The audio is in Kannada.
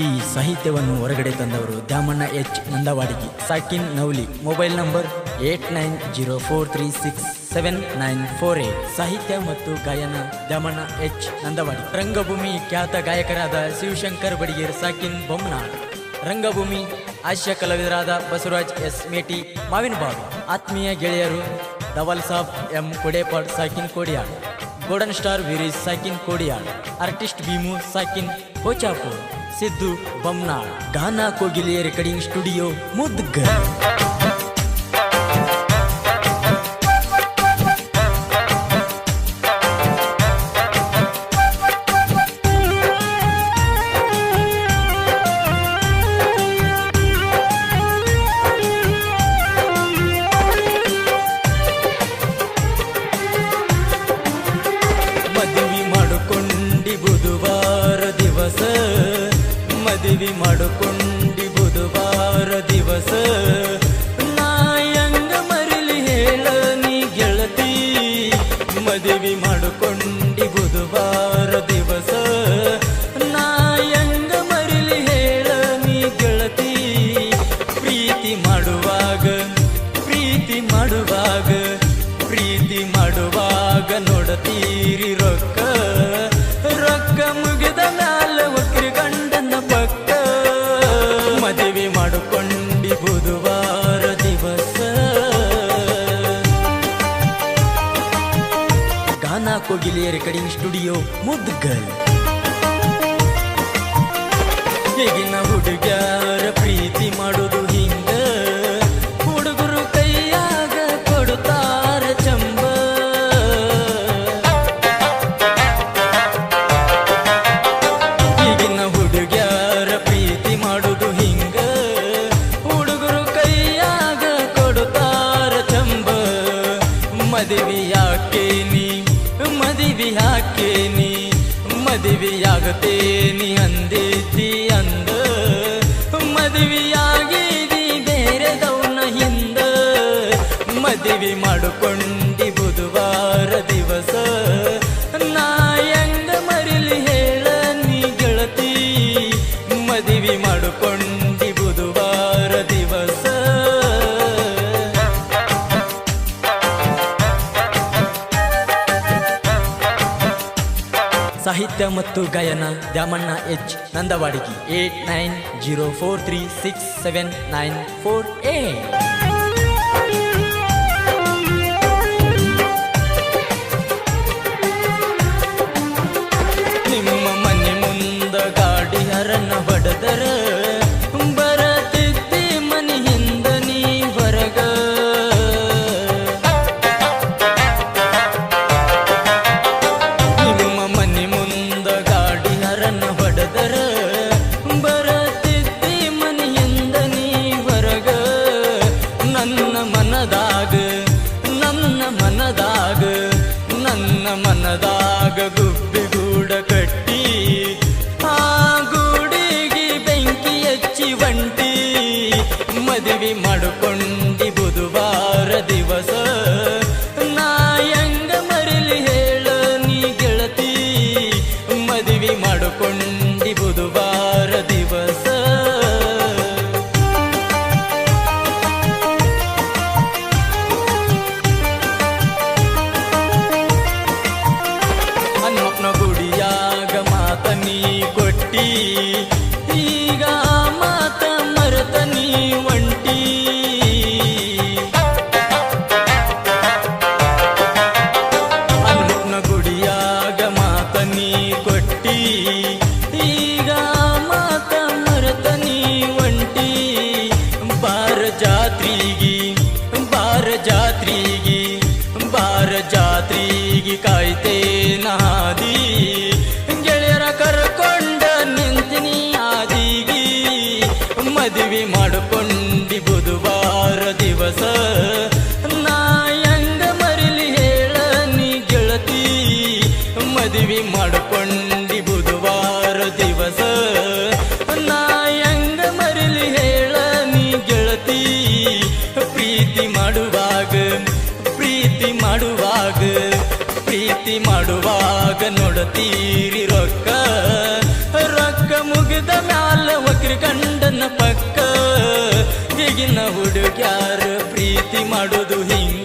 ಈ ಸಾಹಿತ್ಯವನ್ನು ಹೊರಗಡೆ ತಂದವರು Dyamanna H. Nandavadigi. ಸಾಕಿನ್ Nauli. Mobile number eight nine zero four three six seven nine four eight. ಸಾಹಿತ್ಯ ಮತ್ತು ಗಾಯನ ದ್ಯಾಮಣ್ಣ ಎಚ್. ನಂದವಾಡಿ. ರಂಗಭೂಮಿ ಖ್ಯಾತ ಗಾಯಕರಾದ ಶಿವಶಂಕರ್ ಬಡಿಗೇರ್, ಸಾಕಿನ್ ಬೊಮ್ಮನಾಳ್ ರಂಗಭೂಮಿ ಹಾಸ್ಯ ಕಲಾವಿದರಾದ ಬಸವರಾಜ್ ಎಸ್. ಮೇಟಿ ಮಾವಿನಬಾಗ್ ಆತ್ಮೀಯ ಗೆಳೆಯರು ಧವಲ್ ಸಾಬ್ ಎಂ. ಕೊಡೇಪಾಡ್, ಸಾಕಿನ್ ಕೋಡಿಯಾಳ್. ಗೋಲ್ಡನ್ ಸ್ಟಾರ್ ವೀರೀಶ್ ಸಾಕಿನ್ ಕೋಡಿಯಾಳ್ ಆರ್ಟಿಸ್ಟ್ ಭೀಮು ಸಾಕಿನ್ ಕೋಚಾಪುರ್ ಸಿದ್ದು ಬಮ್ನಾಳ್ ಗಾನಾ ಕೋಗಿಲಿಯ ರೆಕಾರ್ಡಿಂಗ್ ಸ್ಟುಡಿಯೋ ಮುದ್ಗರ್ ಪ್ರೀತಿ ಮಾಡುವಾಗ ಪ್ರೀತಿ ಮಾಡುವಾಗ ಪ್ರೀತಿ ಮಾಡುವಾಗ ನೋಡತೀರಿ ರೊಕ್ಕ. ರೊಕ್ಕ ಮುಗಿದ ಮ್ಯಾಲ ಒಕ್ರಿ ಗಂಡನ ಪಕ್ಕ. ಮದುವೆ ಮಾಡಿಕೊಂಡಿ ಬುಧವಾರ ದಿವಸ. ಗಾನಾ ಕೋಗಿಲಿಯರ ರೆಕಾರ್ಡಿಂಗ್ ಸ್ಟುಡಿಯೋ, ಮುದ್ಗಲ್. ಈಗಿನ ಹುಡುಗ್ಯಾರ ಮದುವೆ ಯಾಕೇನಿ? ಮದುವೆ ಯಾಕೇನಿ? ಮದುವೆಯಾಗತೇನಿ ಅಂದೇತಿ ಅಂದ. ಮದುವೆಯಾಗಿದಿ ಸಾಹಿತ್ಯ ಮತ್ತು ಗಾಯನ Dyamanna H Nandavadigi. Eight nine zero four three six seven nine four eight ಮನದಾಗ ಪ್ರೀತಿ ಮಾಡುವಾಗ ನೋಡತೀರಿ ರೊಕ್ಕ. ರೊಕ್ಕ ಮುಗಿದ ಮ್ಯಾಲ ಒಕ್ರಿ ಗಂಡನ ಪಕ್ಕ. ಈಗಿನ ಹುಡುಗ್ಯಾರ ಪ್ರೀತಿ ಮಾಡೋದು ಹಿಂಗ.